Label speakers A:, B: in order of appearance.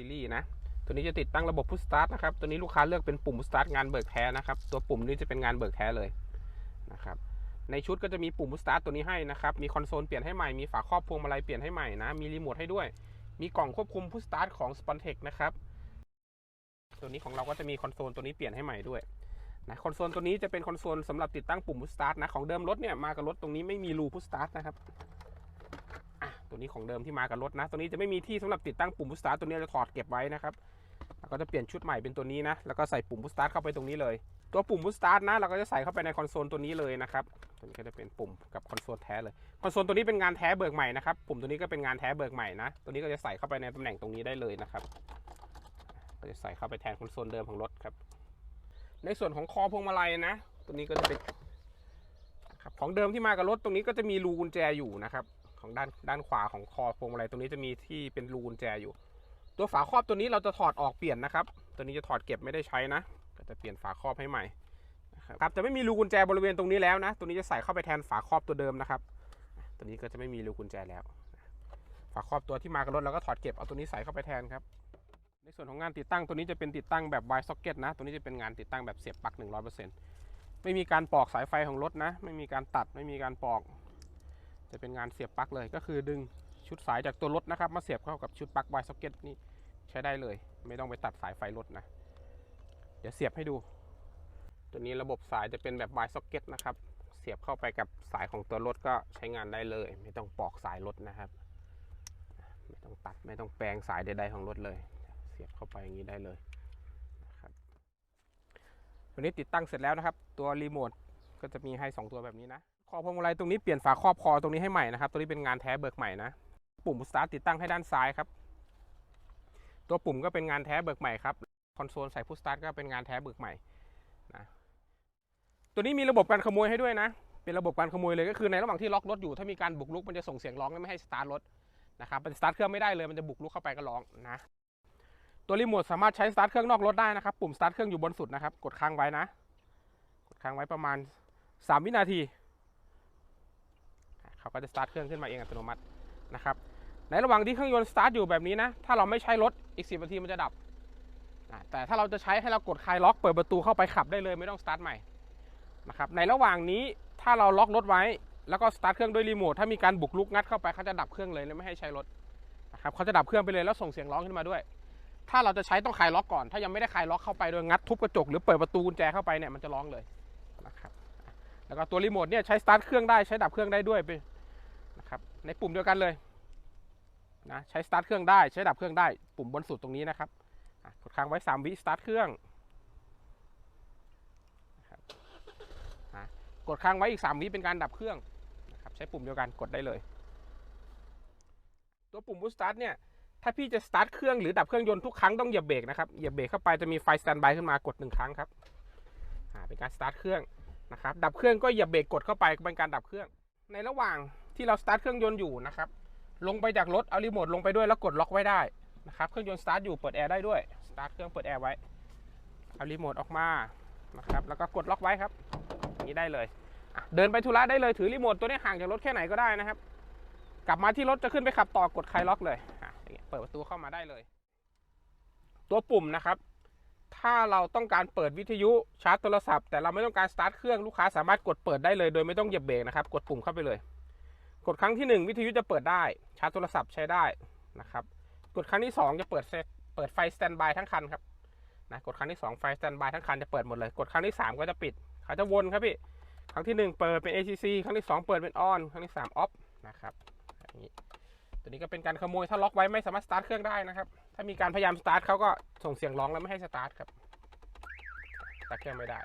A: ซีรีส์นะ ตัวนี้จะติดตั้งระบบพุชสตาร์ทนะครับ ตัวนี้ลูกค้าเลือกเป็นปุ่มพุชสตาร์ทงานเบิกแท้นะครับ ตัวปุ่มนี้จะเป็นงานเบิกแท้เลยนะครับ ในชุดก็จะมีปุ่มพุชสตาร์ทตัวนี้ให้นะครับ มีคอนโซลเปลี่ยนให้ใหม่ มีฝาครอบพวงมาลัยเปลี่ยนให้ใหม่นะ มีรีโมทให้ด้วย มีกล่องควบคุมพุชสตาร์ทของ s p o n t e c นะครับ ตัวนี้ของเราก็จะมีคอนโซลตัวนี้เปลี่ยนให้ใหม่ด้วยนะคอนโซลตัวนี้จะเป็นคอนโซลสำหรับติดตั้งปุ่มพุชสตาร์ทนะ ของเดิมรถเนี่ยมากับรถตรงนี้ไม่มีรูพุชสตาร์ทนะครับ ตัวนี้ของเดิมที่มากับรถนะ ตัวนี้จะไม่มีที่สำหรับติดตั้งปุ่มพุสตาร์ตัวนี้จะถอดเก็บไว้นะครับแล้วก็จะเปลี่ยนชุดใหม่เป็นตัวนี้นะ แล้วก็ใส่ปุ่มพุสตาร์เข้าไปตรงนี้เลย ตัวปุ่มพุสตาร์นะ เราก็จะใส่เข้าไปในคอนโซลตัวนี้เลยนะครับ ตัวนี้ก็จะเป็นปุ่มกับคอนโซลแท้เลย คอนโซลตัวนี้เป็นงานแท้เบิกใหม่นะครับ ปุ่มตัวนี้ก็เป็นงานแท้เบิกใหม่นะ ตัวนี้ก็จะใส่เข้าไปในตำแหน่งตรงนี้ได้เลยนะครับ ก็จะใส่เข้าไปแทนคอนโซลเดิมของรถครับ ในส่วนของคอพวงมาลัยนะ ตัวนี้ก็จะเป็นครับของเดิมที่มากับรถตรงนี้ก็จะมีรูกุญแจอยู่นะครับ ของด้านด้านขวาของคอพวงมาลัยตรงนี้จะมีที่เป็นรูกุญแจอยู่ ตัวฝาครอบตัวนี้เราจะถอดออกเปลี่ยนนะครับ ตัวนี้จะถอดเก็บไม่ได้ใช้นะ ก็จะเปลี่ยนฝาครอบให้ใหม่นะครับจะไม่มีรูกุญแจบริเวณตรงนี้แล้วนะ ตัวนี้จะใส่เข้าไปแทนฝาครอบตัวเดิมนะครับ ตัวนี้ก็จะไม่มีรูกุญแจแล้ว ฝาครอบตัวที่มากับรถเราก็ถอดเก็บเอาตัวนี้ใส่เข้าไปแทนครับ ในส่วนของงานติดตั้งตัวนี้จะเป็นติดตั้งแบบ wire socket นะ ตัวนี้จะเป็นงานติดตั้งแบบเสียบปลั๊ก100%ไม่มีการปอกสายไฟของรถนะ ไม่มีการตัด ไม่มีการปอก จะเป็นงานเสียบปลั๊กเลยก็คือดึงชุดสายจากตัวรถนะครับ มาเสียบเข้ากับชุดปลั๊ก wire socket นี่ใช้ได้เลย ไม่ต้องไปตัดสายไฟรถนะ เดี๋ยวเสียบให้ดู ตัวนี้ระบบสายจะเป็นแบบ wire socket นะครับ เสียบเข้าไปกับสายของตัวรถก็ใช้งานได้เลย ไม่ต้องปอกสายรถนะครับ ไม่ต้องตัดไม่ต้องแปลงสายใดๆของรถเลย เสียบเข้าไปอย่างนี้ได้เลยนะครับตัวนี้ติดตั้งเสร็จแล้วนะครับ ตัวรีโมทก็จะมีให้ 2 ตัวแบบนี้นะ คอพวงมาลัยตรงนี้เปลี่ยนฝาครอบคอตรงนี้ให้ใหม่นะครับ ตัวนี้เป็นงานแท้เบิกใหม่นะ ปุ่มสตาร์ทติดตั้งให้ด้านซ้ายครับ ตัวปุ่มก็เป็นงานแท้เบิกใหม่ครับ คอนโซลใส่พุชสตาร์ทก็เป็นงานแท้เบิกใหม่นะ ตัวนี้มีระบบการขโมยให้ด้วยนะ เป็นระบบการขโมยเลยก็คือในระหว่างที่ล็อกรถอยู่ ถ้ามีการบุกรุกมันจะส่งเสียงร้องและไม่ให้สตาร์ทรถนะครับ มันสตาร์ทเครื่องไม่ได้เลย มันจะบุกรุกเข้าไปก็ร้องนะ ตัวรีโมทสามารถใช้สตาร์ทเครื่องนอกรถได้นะครับ ปุ่มสตาร์ทเครื่องอยู่บนสุดนะครับ กดค้างไว้นะ กดค้างไว้ประมาณ 3 วินาที เขาก็จะสตาร์ทเครื่องขึ้นมาเองอัตโนมัตินะครับในระหว่างที่เครื่องยนต์สตาร์ทอยู่แบบนี้นะ ถ้าเราไม่ใช้รถอีก10นาทีมันจะดับ แต่ถ้าเราจะใช้ให้เรากดคลายล็อกเปิดประตูเข้าไปขับได้เลยไม่ต้องสตาร์ทใหม่นะครับ ในระหว่างนี้ถ้าเราล็อกรถไว้ แล้วก็สตาร์ทเครื่องด้วยรีโมท ถ้ามีการบุกรุกงัดเข้าไปเขาจะดับเครื่องเลยและไม่ให้ใช้รถนะครับเขาจะดับเครื่องไปเลยแล้วส่งเสียงร้องขึ้นมาด้วย ถ้าเราจะใช้ต้องคลายล็อกก่อน ถ้ายังไม่ได้คลายล็อกเข้าไปโดยงัดทุบกระจกหรือเปิดประตูกุญแจเข้าไปเนี่ยมันจะร้องเลย แล้วก็ตัวรีโมทเนี่ยใช้สตาร์ทเครื่องได้ใช้ดับเครื่องได้ด้วยไปนะครับในปุ่มเดียวกันเลยนะใช้สตาร์ทเครื่องได้ใช้ดับเครื่องได้ ปุ่มบนสุดตรงนี้นะครับกดค้างไว้ 3 วิสตาร์ทเครื่องนะครับกดค้างไว้อีก 3 วิเป็นการดับเครื่องนะครับใช้ปุ่มเดียวกันกดได้เลย ตัวปุ่มบูสตาร์ทเนี่ยถ้าพี่จะสตาร์ทเครื่องหรือดับเครื่องยนต์ทุกครั้งต้องเหยียบเบรกนะครับเหยียบเบรกเข้าไปจะมีไฟสแตนบายขึ้นมากดหนึ่งครั้งครับเป็นการสตาร์ทเครื่อง นะครับดับเครื่องก็เหยียบเบรกกดเข้าไปเป็นการดับเครื่อง ในระหว่างที่เราสตาร์ทเครื่องยนต์อยู่นะครับลงไปจากรถเอารีโมทลงไปด้วยแล้วกดล็อกไว้ได้นะครับเครื่องยนต์สตาร์ทอยู่เปิดแอร์ได้ด้วยสตาร์ทเครื่องเปิดแอร์ไว้เอารีโมทออกมานะครับแล้วก็กดล็อกไว้ครับนี้ได้เลยเดินไปธุระได้เลยถือรีโมทตัวนี้ห่างจากรถแค่ไหนก็ได้นะครับ กลับมาที่รถจะขึ้นไปขับต่อกดคลายล็อกเลยเปิดประตูเข้ามาได้เลย ตัวปุ่มนะครับ ถ้าเราต้องการเปิดวิทยุชาร์จโทรศัพท์แต่เราไม่ต้องการสตาร์ทเครื่องลูกค้าสามารถกดเปิดได้เลยโดยไม่ต้องเหยียบเบรกนะครับ กดปุ่มเข้าไปเลย กดครั้งที่หนึ่งวิทยุจะเปิดได้ชาร์จโทรศัพท์ใช้ได้นะครับ กดครั้งที่สองจะเปิดเซตเปิดไฟสแตนบายทั้งคันครับนะกดครั้งที่สองไฟสแตนบายทั้งคันจะเปิดหมดเลย กดครั้งที่สามก็จะปิดเขาจะวนครับพี่ครั้งที่หนึ่งเปิดเป็น ACC ครั้งที่สองเปิดเป็น on ครั้งที่สาม off นะครับอย่างนี้ ตัวนี้ก็เป็นการขโมยถ้าล็อกไว้ไม่สามารถสตาร์ทเครื่องได้นะครับ ถ้ามีการพยายามสตาร์ทเขาก็ส่งเสียงร้องแล้วไม่ให้สตาร์ทครับสตาร์ทเครื่องไม่ได้